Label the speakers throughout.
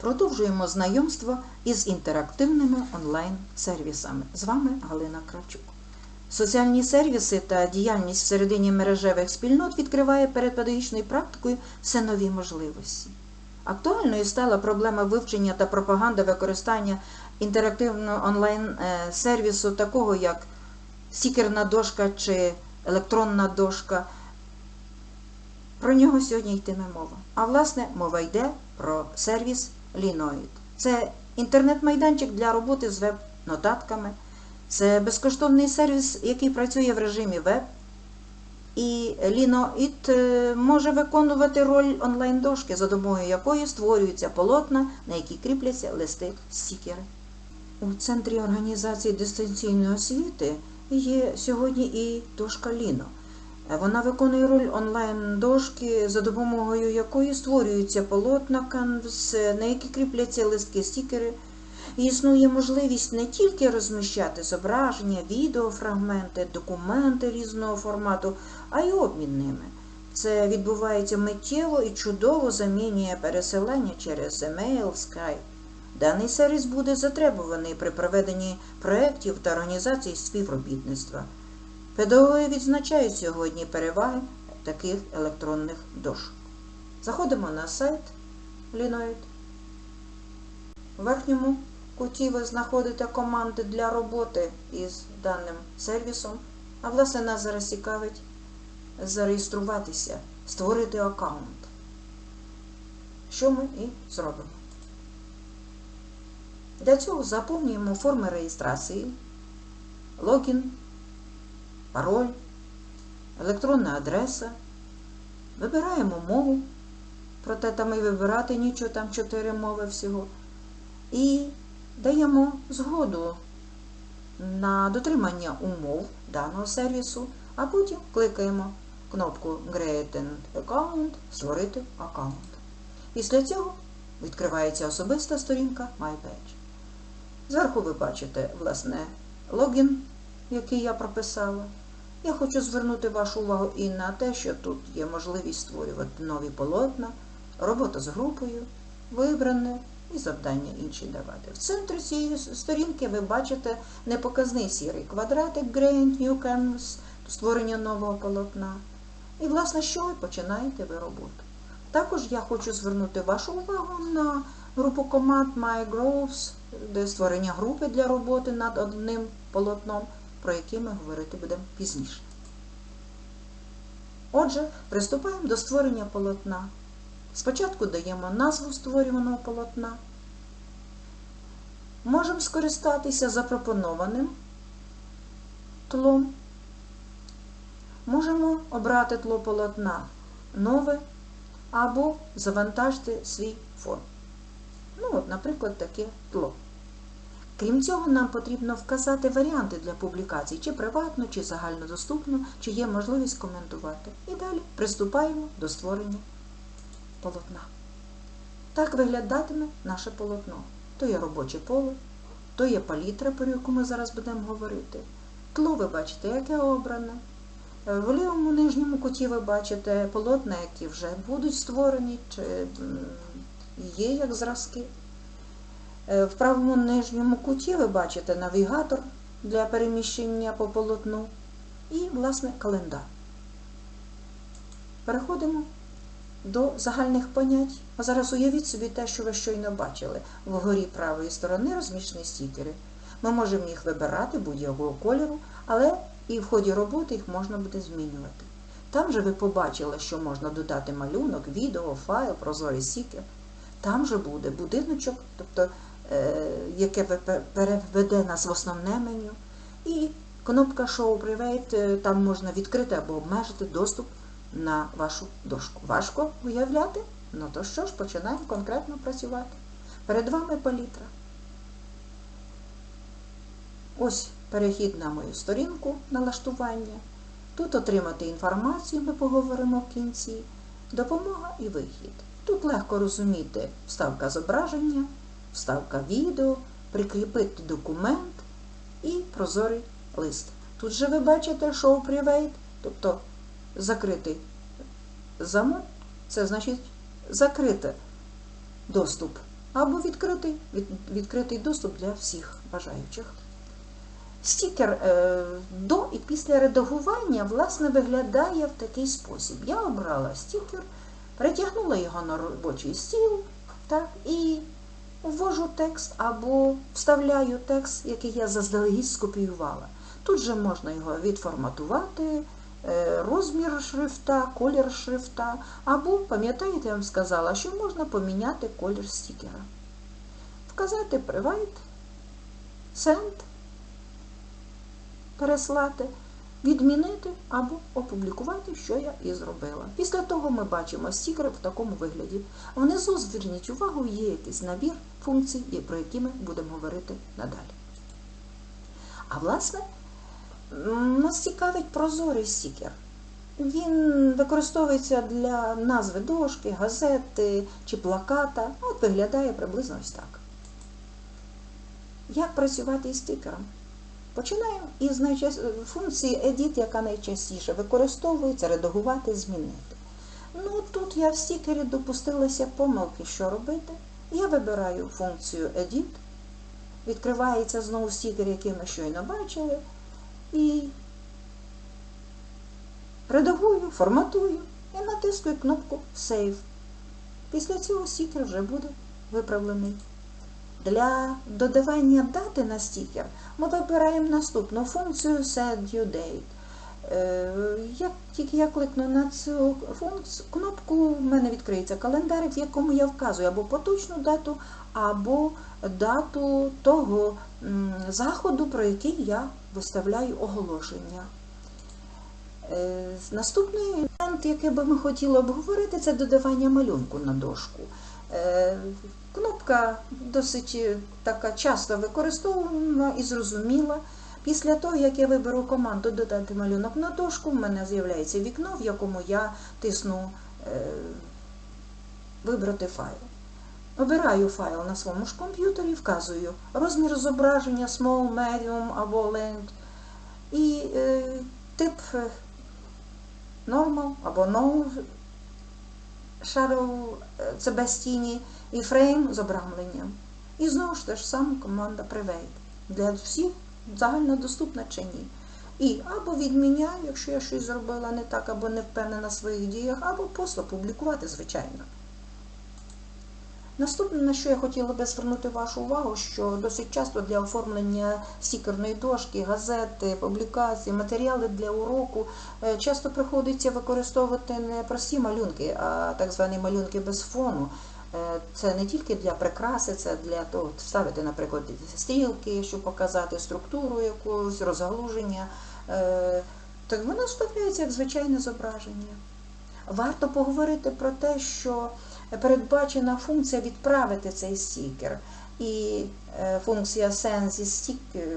Speaker 1: Продовжуємо знайомство із інтерактивними онлайн-сервісами. З вами Галина Кравчук. Соціальні сервіси та діяльність всередині мережевих спільнот відкриває перед педагогічною практикою все нові можливості. Актуальною стала проблема вивчення та пропаганди використання інтерактивного онлайн-сервісу, такого як стікерна дошка чи електронна дошка. Про нього сьогодні йтиме мова. А власне, мова йде про сервіс Linoid. Це інтернет-майданчик для роботи з веб-нотатками. Це безкоштовний сервіс, який працює в режимі веб. І Linoid е, може виконувати роль онлайн-дошки, за допомогою якої створюються полотна, на які кріпляться листи стікери. У центрі організації дистанційної освіти є сьогодні і дошка Ліно. Вона виконує роль онлайн-дошки, за допомогою якої створюються полотна Canvas, на які кріпляться листки стікери. І існує можливість не тільки розміщати зображення, відеофрагменти, документи різного формату, а й обмін ними. Це відбувається миттєво і чудово замінює переселення через email, Skype. Даний сервіс буде затребуваний при проведенні проєктів та організації співробітництва. Педагоги відзначають сьогодні переваги таких електронних дошок. Заходимо на сайт Linoid. У верхньому куті ви знаходите команди для роботи із даним сервісом, а власне нас зараз цікавить зареєструватися, створити аккаунт. Що ми і зробимо. Для цього заповнюємо форми реєстрації, логін, пароль, електронна адреса, вибираємо мову, проте там і вибирати нічого, там 4 мови всього. І даємо згоду на дотримання умов даного сервісу, а потім кликаємо кнопку Create an Account Створити аккаунт. Після цього відкривається особиста сторінка MyPage. Зверху ви бачите, власне, логін, який я прописала. Я хочу звернути вашу увагу і на те, що тут є можливість створювати нові полотна, робота з групою, вибране і завдання інші давати. В центрі цієї сторінки ви бачите непоказний сірий квадратик Grain New Canvas, створення нового полотна. І, власне, що ви починаєте ви роботу. Також я хочу звернути вашу увагу на групу команд MyGroves, де створення групи для роботи над одним полотном, про яке ми говорити будемо пізніше. Отже, приступаємо до створення полотна. Спочатку даємо назву створюваного полотна. Можемо скористатися запропонованим тлом. Можемо обрати тло полотна нове або завантажити свій фон. Ну, от, наприклад, таке тло. Крім цього, нам потрібно вказати варіанти для публікацій, чи приватно, чи загальнодоступно, чи є можливість коментувати. І далі приступаємо до створення полотна. Так виглядатиме наше полотно. То є робоче поле, то є палітра, про яку ми зараз будемо говорити. Тло ви бачите, яке обране. В лівому нижньому куті ви бачите полотна, які вже будуть створені, чи є як зразки. В правому нижньому куті ви бачите навігатор для переміщення по полотну і, власне, календар. Переходимо до загальних понять. А зараз уявіть собі те, що ви щойно бачили. Вгорі правої сторони розміщені стікери. Ми можемо їх вибирати будь-якого кольору, але і в ході роботи їх можна буде змінювати. Там же ви побачили, що можна додати малюнок, відео, файл, прозорий стікер. Там же буде будиночок, тобто, е, яке переведе нас в основне меню. І кнопка Show Private, там можна відкрити або обмежити доступ на вашу дошку. Важко уявляти? Ну то що ж, починаємо конкретно працювати. Перед вами палітра. Ось перехід на мою сторінку налаштування. Тут отримати інформацію, ми поговоримо в кінці. Допомога і вихід. Тут легко розуміти вставка зображення, вставка відео, прикріпити документ і прозорий лист. Тут же ви бачите Show Private, тобто закритий замок, це значить закрити доступ або відкритий, від, відкритий доступ для всіх бажаючих. Стікер е, до і після редагування власне виглядає в такий спосіб. Я обрала стікер, перетягнула його на робочий стіл так, і ввожу текст або вставляю текст, який я заздалегідь скопіювала. Тут же можна його відформатувати, е, розмір шрифта, колір шрифта, або, пам'ятаєте, я вам сказала, що можна поміняти колір стікера. Вказати Private, Send, переслати, відмінити або опублікувати, що я і зробила. Після того ми бачимо стікер в такому вигляді. Внизу, зверніть увагу, є якийсь набір функцій, про які ми будемо говорити надалі. А власне, нас цікавить прозорий стікер. Він використовується для назви дошки, газети чи плаката. От виглядає приблизно ось так. Як працювати із стікером? Починаємо із функції Edit, яка найчастіше використовується, редагувати, змінити. Ну, тут я в стікері допустилася помилки, що робити. Я вибираю функцію Edit, відкривається знову стікер, який ми щойно бачили, і редагую, форматую і натискую кнопку Save. Після цього стікер вже буде виправлений. Для додавання дати на стікер ми вибираємо наступну функцію Set Due. Е, Як тільки я кликну на цю функцію, кнопку, в мене відкриється календар, в якому я вказую або поточну дату, або дату того заходу, про який я виставляю оголошення. Е, Наступний елемент, який би ми хотіли обговорити, це додавання малюнку на дошку. Е, Кнопка досить така часто використовувана і зрозуміла. Після того, як я виберу команду Додати малюнок на дошку, в мене з'являється вікно, в якому я тисну е, Вибрати файл. Обираю файл на своєму ж комп'ютері, вказую розмір зображення Small, Medium або Length і е, тип Normal або No Shadow це без тіні і фрейм з обрамленням. І знову ж те ж саме команда Private. Для всіх загальнодоступна чи ні. І або відміняю, якщо я щось зробила не так, або не впевнена в своїх діях, або просто публікувати, звичайно. Наступне, на що я хотіла би звернути вашу увагу, що досить часто для оформлення стікерної дошки, газети, публікацій, матеріали для уроку е, часто приходиться використовувати не прості малюнки, а так звані малюнки без фону. Е, це не тільки для прикраси, це для того, вставити, наприклад, стрілки, щоб показати структуру якогось, розгалуження. Е, так воно вставляється як звичайне зображення. Варто поговорити про те, що передбачена функція відправити цей стікер. І е, функція Send зі стікер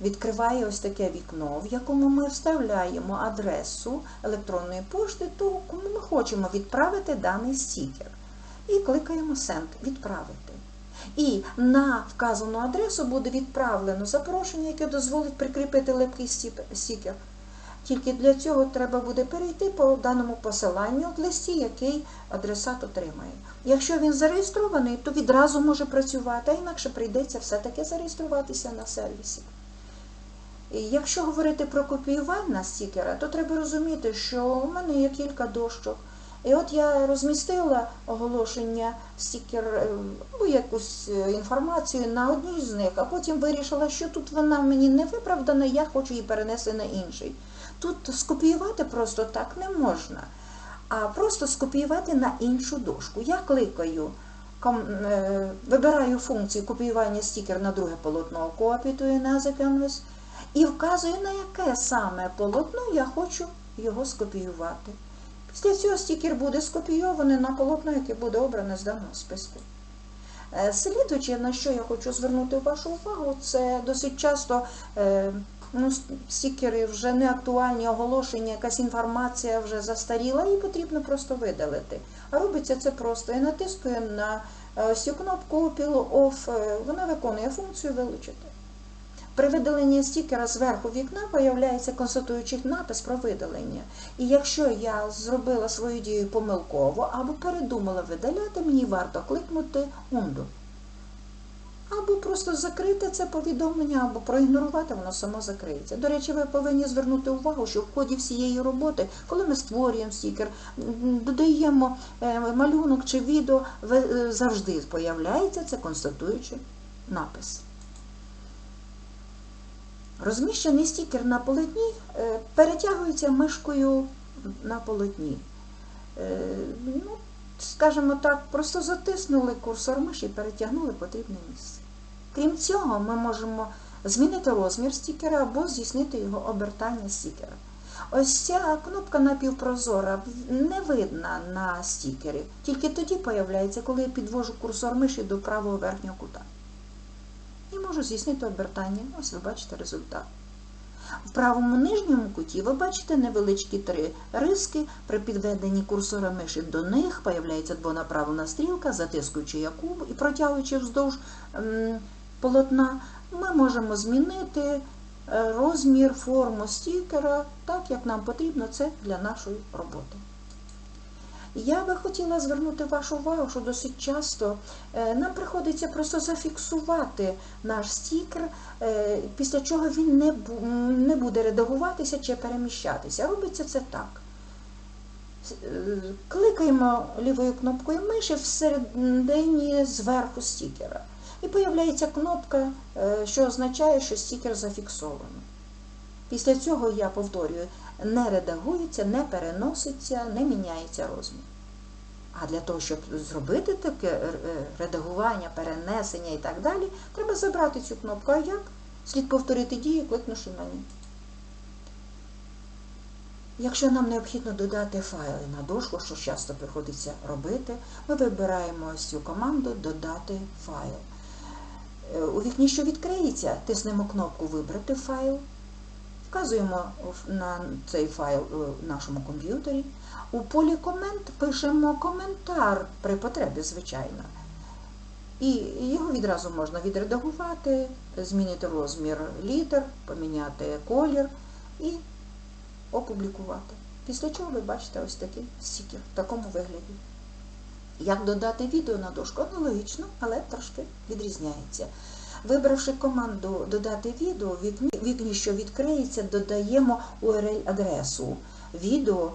Speaker 1: відкриває ось таке вікно, в якому ми вставляємо адресу електронної пошти того, кому ми хочемо відправити даний стікер. І кликаємо Send відправити. І на вказану адресу буде відправлено запрошення, яке дозволить прикріпити липкий стікер. Тільки для цього треба буде перейти по даному посиланню в листі, який адресат отримає. Якщо він зареєстрований, то відразу може працювати, а інакше прийдеться все-таки зареєструватися на сервісі. Якщо говорити про копіювання стікера, то треба розуміти, що у мене є кілька дощок. І от я розмістила оголошення стікер, ну, якусь е, інформацію на одній з них, а потім вирішила, що тут вона мені не виправдана, я хочу її перенести на інший. Тут скопіювати просто так не можна, а просто скопіювати на іншу дошку. Я кликаю, е, вибираю функцію копіювання стікер на друге полотно Copy to another і вказую, на яке саме полотно я хочу його скопіювати. Після цього стікер буде скопійований на полотно, яке буде обране з даного списку. Е, слідуючи, на що я хочу звернути вашу увагу, це досить часто е, ну, стікери вже не актуальні, оголошення, якась інформація вже застаріла, і потрібно просто видалити. А робиться це просто. Я натискую на е, ось цю кнопку Peel Off, вона виконує функцію вилучити. При видаленні стікера зверху вікна появляється констатуючий напис про видалення. І якщо я зробила свою дію помилково або передумала видаляти, мені варто кликнути Undo. Або просто закрити це повідомлення, або проігнорувати, воно само закриється. До речі, ви повинні звернути увагу, що в ході всієї роботи, коли ми створюємо стікер, додаємо е, малюнок чи відео, е, завжди появляється це констатуючий напис. Розміщений стікер на полотні е, перетягується мишкою на полотні. Е, Ну, скажімо так, просто затиснули курсор миші і перетягнули потрібне місце. Крім цього, ми можемо змінити розмір стікера або здійснити його обертання стікера. Ось ця кнопка напівпрозора не видна на стікері, тільки тоді появляється, коли я підвожу курсор миші до правого верхнього кута. Можу здійснити обертання. Ось ви бачите результат. В правому нижньому куті ви бачите невеличкі три риски. При підведенні курсора миші до них появляється двонаправлена стрілка, затискуючи яку і протягуючи вздовж ем, полотна, ми можемо змінити е, розмір, форму стікера так, як нам потрібно це для нашої роботи. Я би хотіла звернути вашу увагу, що досить часто е, нам приходиться просто зафіксувати наш стікер, е, після чого він не, буде редагуватися чи переміщатися. Робиться це так. Е, Кликаємо лівою кнопкою миші всередині зверху стікера. І появляється кнопка, що означає, що стікер зафіксовано. Після цього я повторюю, не редагується, не переноситься, не міняється розмір. А для того, щоб зробити таке е, е, редагування, перенесення і так далі, треба забрати цю кнопку. А як? Слід повторити дію, кликнувши на ній. Якщо нам необхідно додати файли на дошку, що часто приходиться робити, ми вибираємо ось цю команду Додати файл. Е, У вікні, що відкриється, тиснемо кнопку Вибрати файл, вказуємо на цей файл у нашому комп'ютері. У полі комент пишемо коментар при потребі, звичайно. І його відразу можна відредагувати, змінити розмір літер, поміняти колір і опублікувати. Після чого ви бачите ось такий стікер в такому вигляді. Як додати відео на дошку? Аналогічно, але трошки відрізняється. Вибравши команду Додати відео, в вікні, що відкриється, додаємо URL-адресу відео,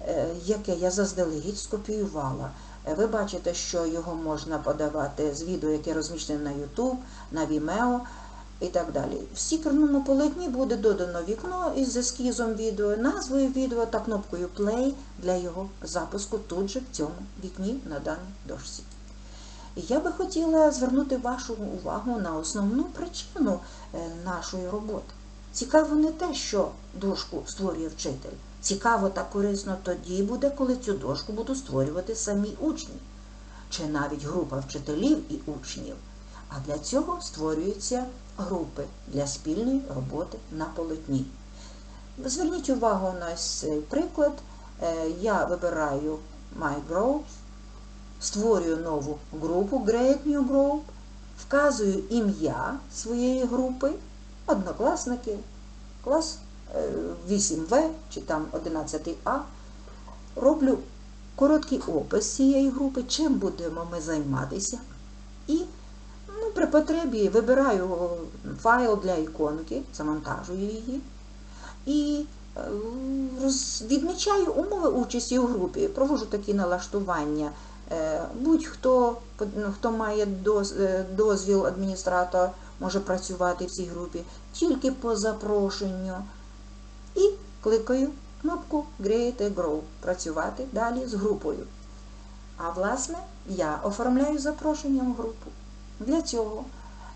Speaker 1: е, яке я заздалегідь скопіювала. Е, Ви бачите, що його можна подавати з відео, яке розміщене на YouTube, на Vimeo і так далі. В стікерному полотні буде додано вікно із ескізом відео, назвою відео та кнопкою Play для його запуску тут же в цьому вікні на даній дошці. І Я би хотіла звернути вашу увагу на основну причину е, нашої роботи. Цікаво не те, що дошку створює вчитель. Цікаво та корисно тоді буде, коли цю дошку будуть створювати самі учні, чи навіть група вчителів і учнів. А для цього створюються групи для спільної роботи на полотні. Зверніть увагу на цей приклад. Е, Я вибираю My створюю нову групу Great New Group, вказую ім'я своєї групи, однокласники, клас е, 8В чи там 11А. Роблю короткий опис цієї групи, чим будемо ми займатися. І ну, при потребі вибираю файл для іконки, завантажую її. І е, відмічаю умови участі у групі, проводжу такі налаштування. Е, Будь-хто, ну, хто має е, дозвіл адміністратора, може працювати в цій групі тільки по запрошенню. І кликаю кнопку Create a Group працювати далі з групою. А власне, я оформляю запрошення в групу. Для цього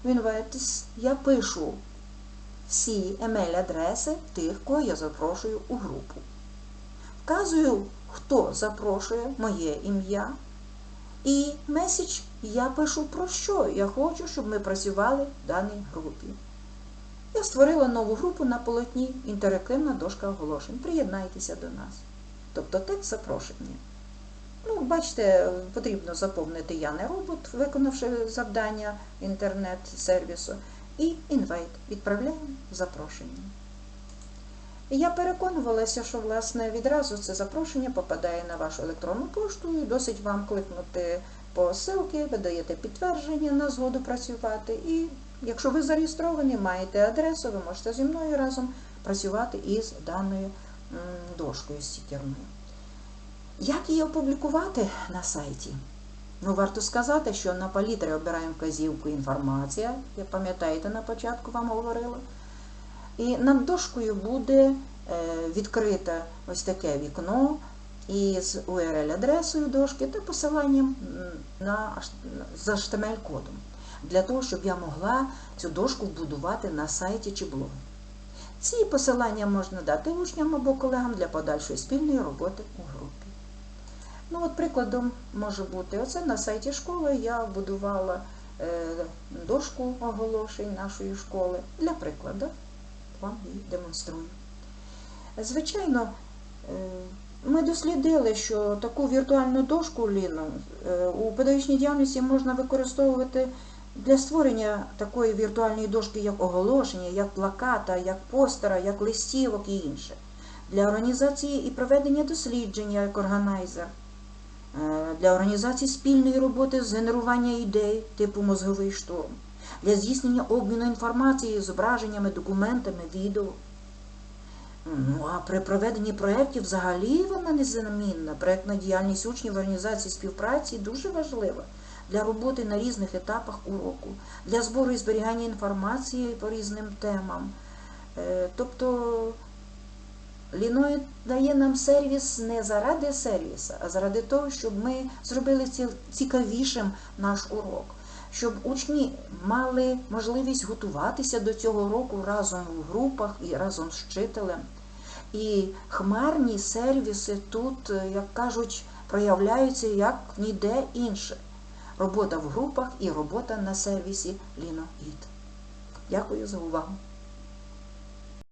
Speaker 1: в Invites я пишу всі емейл-адреси тих, кого я запрошую у групу. Вказую, хто запрошує моє ім'я. І меседж я пишу про що я хочу, щоб ми працювали в даній групі. Я створила нову групу на полотні інтерактивна дошка оголошень. Приєднайтеся до нас. Тобто текст запрошення. Ну, бачите, потрібно заповнити я не робот, виконавши завдання інтернет-сервісу, і інвайт. Відправляємо запрошення. Я переконувалася, що власне відразу це запрошення попадає на вашу електронну пошту і досить вам кликнути по ссылці, ви даєте підтвердження на згоду працювати. І якщо ви зареєстровані, маєте адресу, ви можете зі мною разом працювати із даною дошкою стікерною. Як її опублікувати на сайті? Ну, варто сказати, що на палітрі обираємо вказівку інформація, як пам'ятаєте, на початку вам говорила. І над дошкою буде е, відкрите ось таке вікно із URL-адресою дошки та посиланням на аш- HTML-кодом, для того, щоб я могла цю дошку вбудувати на сайті чи блогі. Ці посилання можна дати учням або колегам для подальшої спільної роботи у групі. Ну, от прикладом може бути, оце на сайті школи я будувала е, дошку оголошень нашої школи. Для прикладу, вам її демонструю. Звичайно, е, ми дослідили, що таку віртуальну дошку Ліну е, у педагогічній діяльності можна використовувати для створення такої віртуальної дошки, як оголошення, як плаката, як постера, як листівок і інше. Для організації і проведення дослідження як органайзер, е, для організації спільної роботи з генерування ідей типу мозговий штурм, для здійснення обміну інформацією, зображеннями, документами, відео. Ну, а при проведенні проєктів взагалі вона незамінна. Проєктна діяльність учнів в організації співпраці дуже важлива для роботи на різних етапах уроку, для збору і зберігання інформації по різним темам. Е, Тобто Ліноїд дає нам сервіс не заради сервіса, а заради того, щоб ми зробили цікавішим наш урок, щоб учні мали можливість готуватися до цього року разом в групах і разом з вчителем. І хмарні сервіси тут, е, як кажуть, проявляються як ніде інше. Робота в групах і робота на сервісі Ліноїд. Дякую за увагу.